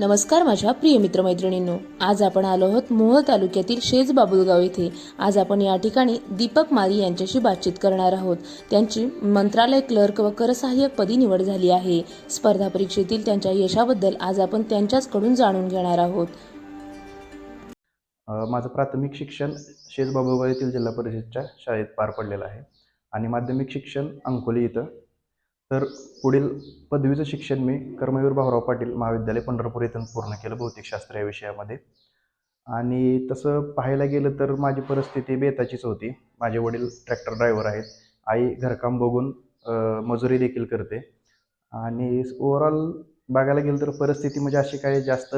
नमस्कार माझ्या प्रिय मित्रमैत्रिणींनो आज आपण आलो आहोत मोहोळ तालुक्यातील शेज बाबुलगाव येथे आज आपण या ठिकाणी दीपक माळी यांच्याशी बातचीत करणार आहोत. त्यांची मंत्रालय क्लर्क व करसहाय्यक पदी निवड झाली आहे. स्पर्धा परीक्षेतील त्यांच्या यशाबद्दल आज आपण त्यांच्याचकडून जाणून घेणार आहोत. माझं प्राथमिक शिक्षण शेजबाबुगाव येथील जिल्हा परिषदच्या शाळेत पार पडलेलं आहे. आणि माध्यमिक शिक्षण अंकोली इथं. तर पुढील पदवीचं शिक्षण मी कर्मवीर भाऊराव पाटील महाविद्यालय पंढरपूर इथून पूर्ण केलं भौतिकशास्त्र या विषयामध्ये. आणि तसं पाहायला गेलं तर माझी परिस्थिती बेताचीच होती. माझे वडील ट्रॅक्टर ड्रायव्हर आहेत. आई घरकाम बघून मजुरी देखील करते. आणि ओव्हरऑल बघायला गेलं तर परिस्थिती म्हणजे अशी काही जास्त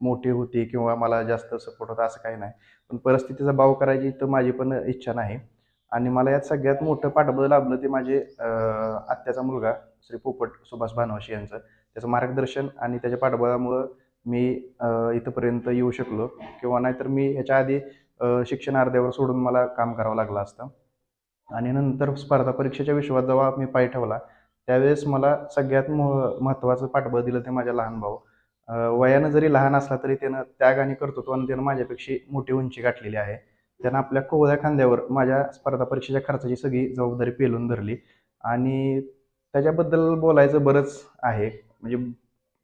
मोठी होती किंवा मला जास्त सपोर्ट होता असं काही नाही. पण परिस्थितीचा भाव करायची तर माझी पण इच्छा नाही. आणि मला यात सगळ्यात मोठं पाठबळ लाभलं ते माझे आत्याचा मुलगा श्री पोपट सुभाष भानवशी यांचं. त्याचं मार्गदर्शन आणि त्याच्या पाठबळामुळं मी इथंपर्यंत येऊ शकलो. किंवा नाहीतर मी ह्याच्या आधी शिक्षण अर्ध्यावर सोडून मला काम करावं लागलं असतं. आणि नंतर स्पर्धा परीक्षेच्या विश्वात जेव्हा मी पाय ठेवला त्यावेळेस मला सगळ्यात मह महत्त्वाचं पाठबळ दिलं ते माझ्या लहान भाऊ. वयानं जरी लहान असला तरी त्यानं त्याग आणि कर्तृत्वानं त्यानं माझ्यापेक्षा मोठी उंची गाठलेली आहे. त्यानं आपल्या कोवळ्या खांद्यावर माझ्या स्पर्धा परीक्षेच्या खर्चाची सगळी जबाबदारी पेलून धरली. आणि त्याच्याबद्दल बोलायचं बरंच आहे. म्हणजे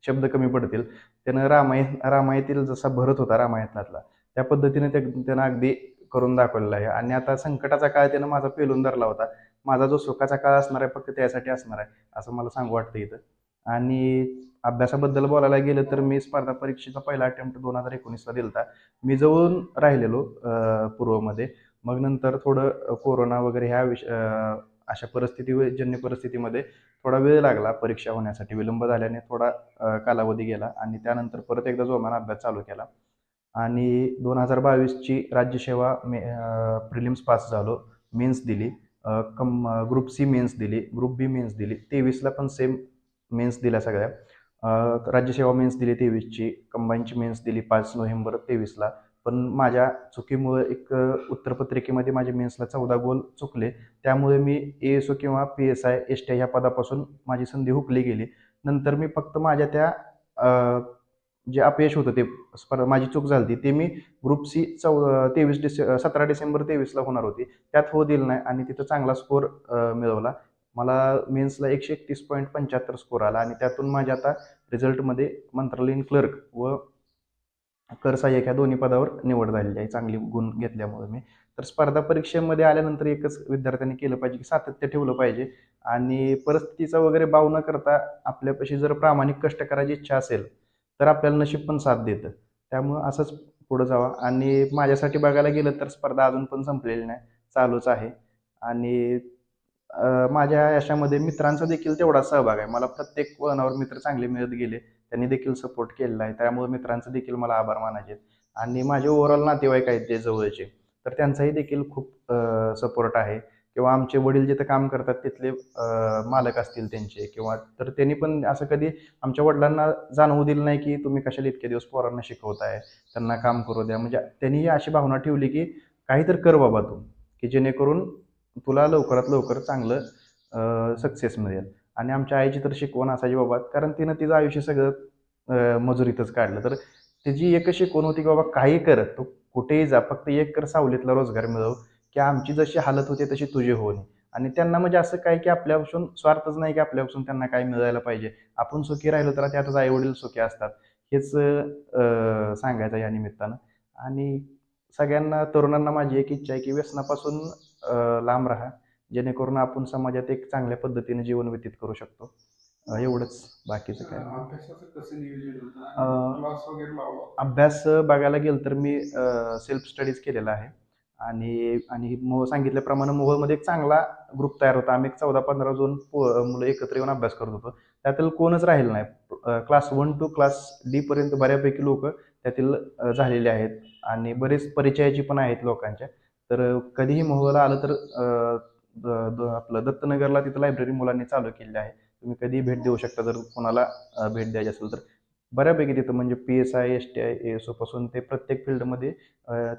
शब्द कमी पडतील. त्यानं रामायण रामायतील जसा भरत होता रामायणातला त्या पद्धतीने ते त्यानं अगदी करून दाखवलेला आहे. आणि आता संकटाचा काळ त्यानं माझा पेलून धरला होता. माझा जो सुखाचा काळ असणार आहे फक्त त्यासाठी असणार आहे असं मला सांगू वाटतं इथं. आणि अभ्यासाबद्दल बोलायला गेलं तर मी स्पर्धा परीक्षेचा पहिला अटेम्प्ट दोन हजार एकोणीसला दिलता. मी जवळून राहिलेलो पूर्वमध्ये. मग नंतर थोडं कोरोना वगैरे ह्या विष अशा परिस्थिती जन्य परिस्थितीमध्ये थोडा वेळ लागला परीक्षा होण्यासाठी. विलंब झाल्याने थोडा कालावधी गेला आणि त्यानंतर परत एकदा जोमानं अभ्यास चालू केला. आणि दोन हजार बावीसची राज्यसेवा मे प्रिलिम्स पास झालो. मेन्स दिली. कम ग्रुप सी मेन्स दिली. ग्रुप बी मेन्स दिली. तेवीसला पण सेम मेन्स दिल्या सगळ्या. राज्यसेवा मेन्स दिली तेवीसची कंबाईनची मेन्स दिली पाच नोव्हेंबर तेवीसला. पण माझ्या चुकीमुळे एक उत्तरपत्रिकेमध्ये माझे मेन्सला चौदा गोल चुकले. त्यामुळे मी ए एस ओ किंवा P S I S T ह्या पदापासून माझी संधी हुकली गेली. नंतर मी फक्त माझ्या त्या जे अपयश होतं ते स्पर्धा माझी चूक झाली होती ते मी ग्रुप सी चौ तेवीस डिसे सतरा डिसेंबर तेवीसला होणार होती. त्यात हो दिलं नाही आणि तिथं चांगला स्कोअर मिळवला. मला मेन्सला एकशे एकतीस पॉईंट पंच्याहत्तर स्कोअर आला आणि त्यातून माझ्या आता रिझल्टमध्ये मंत्रालयीन क्लर्क व कर सहाय्यक ह्या दोन्ही पदावर निवड झालेली आहे चांगली गुण घेतल्यामुळे मी. तर स्पर्धा परीक्षेमध्ये आल्यानंतर एकच विद्यार्थ्यांनी केलं पाहिजे की सातत्य ठेवलं पाहिजे आणि परिस्थितीचा वगैरे बाव न करता आपल्यापाशी जर प्रामाणिक कष्ट करायची इच्छा असेल तर आपल्याला नशीब पण साथ देतं. त्यामुळं असंच पुढं जावा. आणि माझ्यासाठी बघायला गेलं तर स्पर्धा अजून पण संपलेली नाही चालूच आहे. आणि माझ्या यशामध्ये मित्रांचा देखील तेवढा सहभाग आहे. मला प्रत्येक वळणावर मित्र चांगले मिळत गेले. त्यांनी देखील सपोर्ट केलेला आहे. त्यामुळे मित्रांचं देखील मला आभार मानायचे. आहेत. आणि माझे ओव्हरऑल नातेवाईक आहेत ते जवळचे. तर त्यांचाही देखील खूप सपोर्ट आहे. किंवा आमचे वडील जिथं काम करतात तिथले मालक असतील त्यांचे. किंवा तर त्यांनी पण असं कधी आमच्या वडिलांना जाणवू दिलं नाही की तुम्ही कशाला इतके दिवस पोरांना शिकवताय? त्यांना काम करू द्या. म्हणजे त्यांनी अशी भावना ठेवली की काहीतरी कर बाबा तू. की जेणेकरून तुला लवकरात लवकर चांगलं सक्सेस मिळेल. आणि आमच्या आईची तर शिकवण असायची बाबा कारण तिनं तिचं आयुष्य सगळं मजुरीतच काढलं. तर तिची एकच शिकवण होती की बाबा काही कर तू कुठेही जा फक्त एक कर सावलीतला रोजगार मिळव की आमची जशी हालत होती तशी तुझी होऊ नये. आणि त्यांना म्हणजे असं काय की आपल्यापासून स्वार्थच नाही की आपल्यापासून त्यांना काय मिळायला पाहिजे. आपण सुखी राहिलो तर त्यातच आई वडील सुखी असतात. हेच सांगायचं या निमित्तानं. आणि सगळ्यांना तरुणांना माझी एक इच्छा आहे की व्यसनापासून लांब राहा. जेणेकरून आपण समाजात एक चांगल्या पद्धतीने जीवन व्यतीत करू शकतो. एवढंच बाकीचं काय. अभ्यास बघायला गेलं तर मी सेल्फ स्टडीज केलेला आहे. आणि आणि मो सांगितल्याप्रमाणे मोहोळमध्ये एक चांगला ग्रुप तयार होता. आम्ही एक चौदा पंधरा जण मुलं एकत्र येऊन अभ्यास करत होतो. त्यातील कोणच राहिलं नाही. क्लास वन टू क्लास डीपर्यंत बऱ्यापैकी लोक त्यातील झालेले आहेत. आणि बरेच परिचयाची पण आहेत लोकांच्या. तर कधीही मोहगावला आलं तर द- द- आपलं दत्तनगरला तिथं लायब्ररी मुलांनी चालू केलेली आहे. तुम्ही कधीही भेट देऊ शकता जर कोणाला भेट द्यायची असेल तर. बऱ्यापैकी तिथं म्हणजे P S I S T I A S ओपासून ते प्रत्येक फील्डमध्ये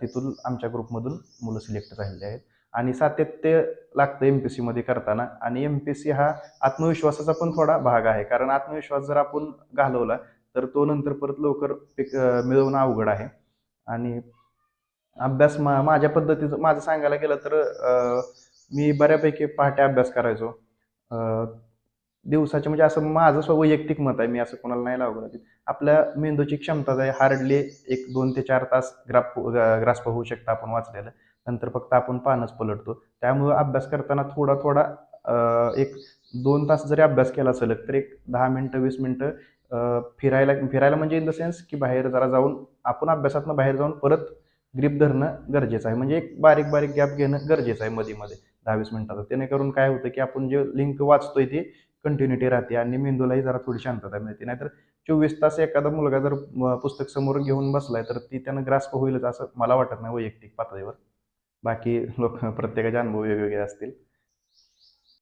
तिथून आमच्या ग्रुपमधून मुलं सिलेक्ट झालेली आहेत. आणि सातत्य लागतं एम पी सीमध्ये करताना. आणि एम पी सी हा आत्मविश्वासाचा पण थोडा भाग आहे. कारण आत्मविश्वास जर आपण घालवला तर तो नंतर परत लवकर पिक मिळवणं अवघड आहे. आणि अभ्यास मा माझ्या पद्धतीचं माझं सांगायला गेलं तर मी बऱ्यापैकी पहाटे अभ्यास करायचो. दिवसाचे म्हणजे असं माझं स्व वैयक्तिक मत आहे मी असं कोणाला नाही लागू आपल्या मेंदूची क्षमता आहे हार्डली एक दोन ते चार तास ग्राप ग्रास्प होऊ शकतं आपण वाचलेलं. नंतर फक्त आपण पानच पलटतो. त्यामुळं अभ्यास करताना थोडा थोडा एक दोन तास जरी अभ्यास केला सलग तर एक दहा मिनटं वीस मिनटं फिरायला फिरायला म्हणजे इन द सेन्स की बाहेर जरा जाऊन आपण अभ्यासातनं बाहेर जाऊन परत ग्रीप धरणं गरजेचं आहे. म्हणजे एक बारीक बारीक गॅप घेणं गरजेचं आहे मध्ये मध्ये दहा वीस मिनिटाचा. जेणेकरून काय होतं की आपण जे लिंक वाचतोय ती कंटिन्युटी राहते आणि मेंदूलाही जरा थोडी शांतता मिळते. नाहीतर चोवीस तास एखादा मुलगा जर पुस्तक समोर घेऊन बसलाय तर ती त्यानं ग्रास्प होईलच असं मला वाटत नाही वैयक्तिक पातळीवर. बाकी लोक प्रत्येकाचे अनुभव वेगवेगळे असतील.